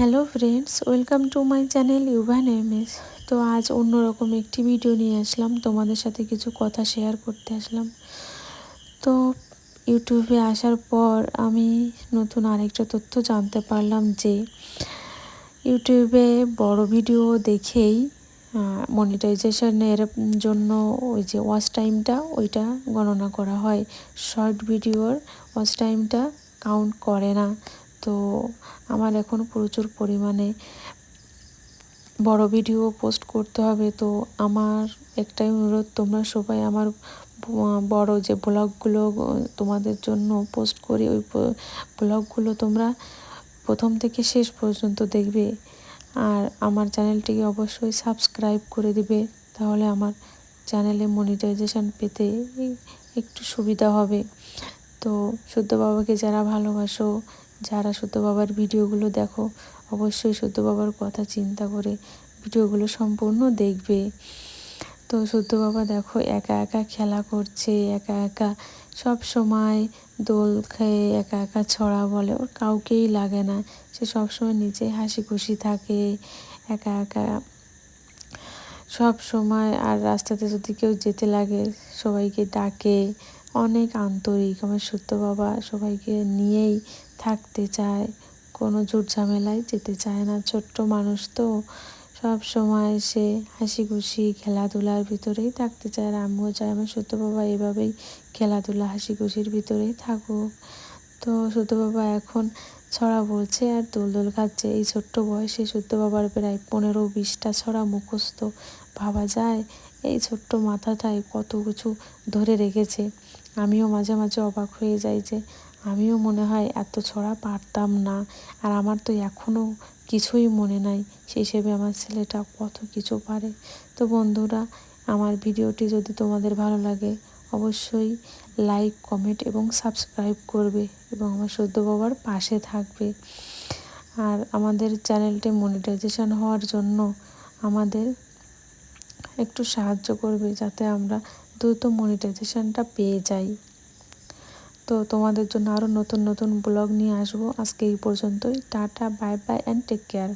Hello friends welcome to my channel Yuvan MS তো আজ অন্যরকম একটি ভিডিও নিয়ে আসলাম। তোমাদের সাথে কিছু কথা শেয়ার করতে আসলাম। তো ইউটিউবে আসার পর আমি নতুন আরেকটা তথ্য জানতে পারলাম যে ইউটিউবে বড় ভিডিও দেখেই মনিটাইজেশনের জন্য ওই যে ওয়াচ টাইমটা ওইটা গণনা করা হয়। শর্ট ভিডিওর ওয়াচ টাইমটা কাউন্ট করে না। তো আমার এখন প্রচুর পরিমাণে বড় ভিডিও পোস্ট করতে হবে। তো আমার একটাই অনুরোধ, তোমরা সবাই আমার বড় যে ব্লগগুলো তোমাদের জন্য পোস্ট করি, ওই ব্লগগুলো তোমরা প্রথম থেকে শেষ পর্যন্ত দেখবে। আর আমার চ্যানেলটিকে অবশ্যই সাবস্ক্রাইব করে দিবে, তাহলে আমার চ্যানেলে মনিটাইজেশান পেতে একটু সুবিধা হবে। তো শুদ্ধ বাবাকে যারা ভালোবাসো যারা সত্য বাবার ভিডিওগুলো দেখো, অবশ্যই সত্য বাবার কথা চিন্তা করে ভিডিওগুলো সম্পূর্ণ দেখবে। তো সত্য বাবা দেখো, একা একা খেলা করছে, একা একা সব সময় দোল খেয়ে একা একা ছড়া বলে, ওর কাউকেই লাগে না। সে সবসময় নিজে হাসি খুশি থাকে, একা একা সব সময়। আর রাস্তাতে যদি কেউ যেতে লাগে, সবাইকে ডাকে অনেক আন্তরিক। আমার সত্য বাবা সবাইকে নিয়েই থাকতে চায়, কোনো ঝুট ঝামেলায় যেতে চায় না। ছোট্ট মানুষ তো সব সময় সে হাসি খুশি খেলাধুলার ভিতরেই থাকতে চায় আর আমিও চাই আমার সত্য বাবা এভাবেই খেলাধুলা হাসি খুশির ভিতরেই থাকুক। তো সত্য বাবা এখন ছড়া বলছে আর দোল দোল খাচ্ছে। এই ছোট্ট বয়সে সত্য বাবার প্রায় পনেরো বিশটা ছড়া মুখস্থ ভাবা যায়। এই ছোট্ট মাথাটায় কত কিছু ধরে রেখেছে। আমিও মাঝে মাঝে অবাক হয়ে যাই যে আমিও মনে হয় এত ছড়া পারতাম না। আর আমার তো এখনও কিছুই মনে নাই সেই হিসেবে আমার ছেলেটা কত কিছু পারে। তো বন্ধুরা, আমার ভিডিওটি যদি তোমাদের ভালো লাগে, অবশ্যই লাইক কমেন্ট এবং সাবস্ক্রাইব করবে এবং আমার সদ্য বাবার পাশে থাকবে। আর আমাদের চ্যানেলটি মনিটাইজেশন হওয়ার জন্য আমাদের একটু সাহায্য করবে যাতে আমরা দ্রুত মনিটাইজেশনটা পেয়ে যাই। তো তোমাদের জন্য আরও নতুন নতুন ব্লগ নিয়ে আসব। আজকে এই পর্যন্তই। Tata bye bye and take care